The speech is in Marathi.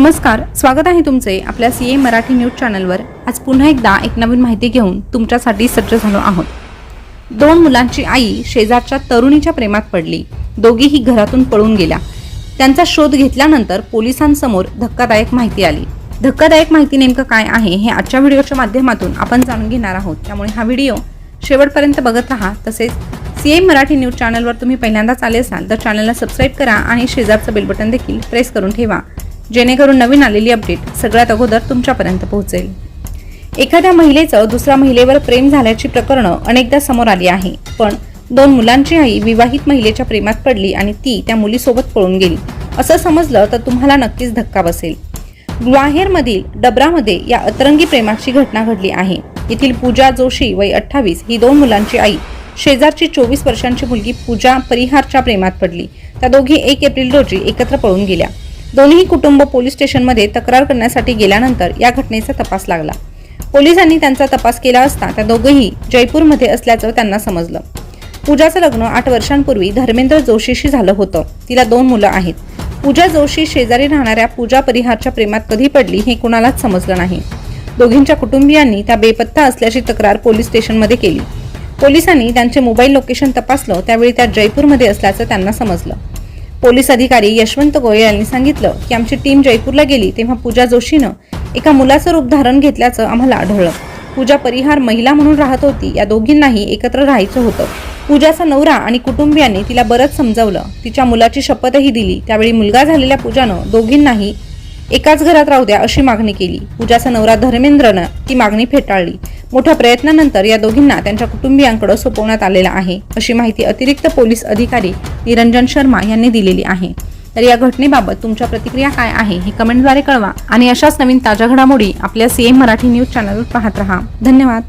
नमस्कार स्वागत आहे तुमचे आपल्या सी ए मराठी न्यूज चॅनलवर. आज पुन्हा एकदा एक नवीन माहिती घेऊन तुमच्यासाठी सज्ज झालो आहोत. दोन मुलांची आई शेजारच्या तरुणीच्या प्रेमात पडली. दोघीही घरातून पळून गेल्या. त्यांचा शोध घेतल्यानंतर पोलिसांसमोर धक्कादायक माहिती आली. धक्कादायक माहिती नेमकं काय आहे हे आजच्या व्हिडिओच्या माध्यमातून आपण जाणून घेणार आहोत. त्यामुळे हा व्हिडिओ शेवटपर्यंत बघत राहा. तसेच सी एम मराठी न्यूज चॅनलवर तुम्ही पहिल्यांदाच आले असाल तर चॅनलला सबस्क्राईब करा आणि शेजारचं बेल बटन देखील प्रेस करून ठेवा. जेणेकरून नवीन आलेली अपडेट सगळ्यात अगोदर तुमच्यापर्यंत पोहोचेल. एखाद्या महिलेचं दुसऱ्या महिलेवर प्रेम झाल्याची प्रकरणं अनेकदा समोर आली आहे. पण दोन मुलांची आई विवाहित महिलेच्या प्रेमात पडली आणि ती त्या मुलीसोबत पळून गेली. असं समजलं तर तुम्हाला नक्कीच धक्का बसेल. ग्वाहेरमधील डबरामध्ये या अतरंगी प्रेमाची घटना घडली आहे. येथील पूजा जोशी वय अठ्ठावीस ही दोन मुलांची आई. शेजारची चोवीस वर्षांची मुलगी पूजा परिहारच्या प्रेमात पडली. त्या दोघी एक एप्रिल रोजी एकत्र पळून गेल्या. दोन्ही कुटुंब पोलीस स्टेशनमध्ये तक्रार करण्यासाठी गेल्यानंतर या घटनेचा तपास लागला. पोलिसांनी त्यांचा तपास केला असता त्या दोघंही जयपूरमध्ये असल्याचं त्यांना समजलं. पूजाचं लग्न आठ वर्षांपूर्वी धर्मेंद्र जोशीशी झालं होतं. तिला दोन मुलं आहेत. पूजा जोशी शेजारी राहणाऱ्या पूजा परिहारच्या प्रेमात कधी पडली हे कुणालाच समजलं नाही. दोघींच्या कुटुंबियांनी त्या बेपत्ता असल्याची तक्रार पोलीस स्टेशनमध्ये केली. पोलिसांनी त्यांचे मोबाईल लोकेशन तपासलं त्यावेळी त्या जयपूरमध्ये असल्याचं त्यांना समजलं. पोलीस अधिकारी यशवंत गोयल यांनी सांगितलं की आमची टीम जयपूरला गेली तेव्हा पूजा जोशीनं एका मुलाचं रूप धारण घेतल्याचं आम्हाला आढळलं. पूजा परिहार महिला म्हणून राहत होती. या दोघींनाही एकत्र राहायचं होतं. पूजाचा नवरा आणि कुटुंबियांनी तिला बरंच समजावलं. तिच्या मुलाची शपथही दिली. त्यावेळी मुलगा झालेल्या पूजानं दोघींनाही एकाच घरात राहू द्या अशी मागणी केली. पूजाचा नवरा धर्मेंद्रनं ती मागणी फेटाळली. मोठ्या प्रयत्नानंतर या दोघींना त्यांच्या कुटुंबियांकडे सोपवण्यात आलेला आहे अशी माहिती अतिरिक्त पोलीस अधिकारी निरंजन शर्मा यांनी दिलेली आहे. तर या घटनेबाबत तुमच्या प्रतिक्रिया काय आहे हे कमेंटद्वारे कळवा. आणि अशाच नवीन ताज्या घडामोडी आपल्या सीएम मराठी न्यूज चॅनलवर पाहत राहा. धन्यवाद.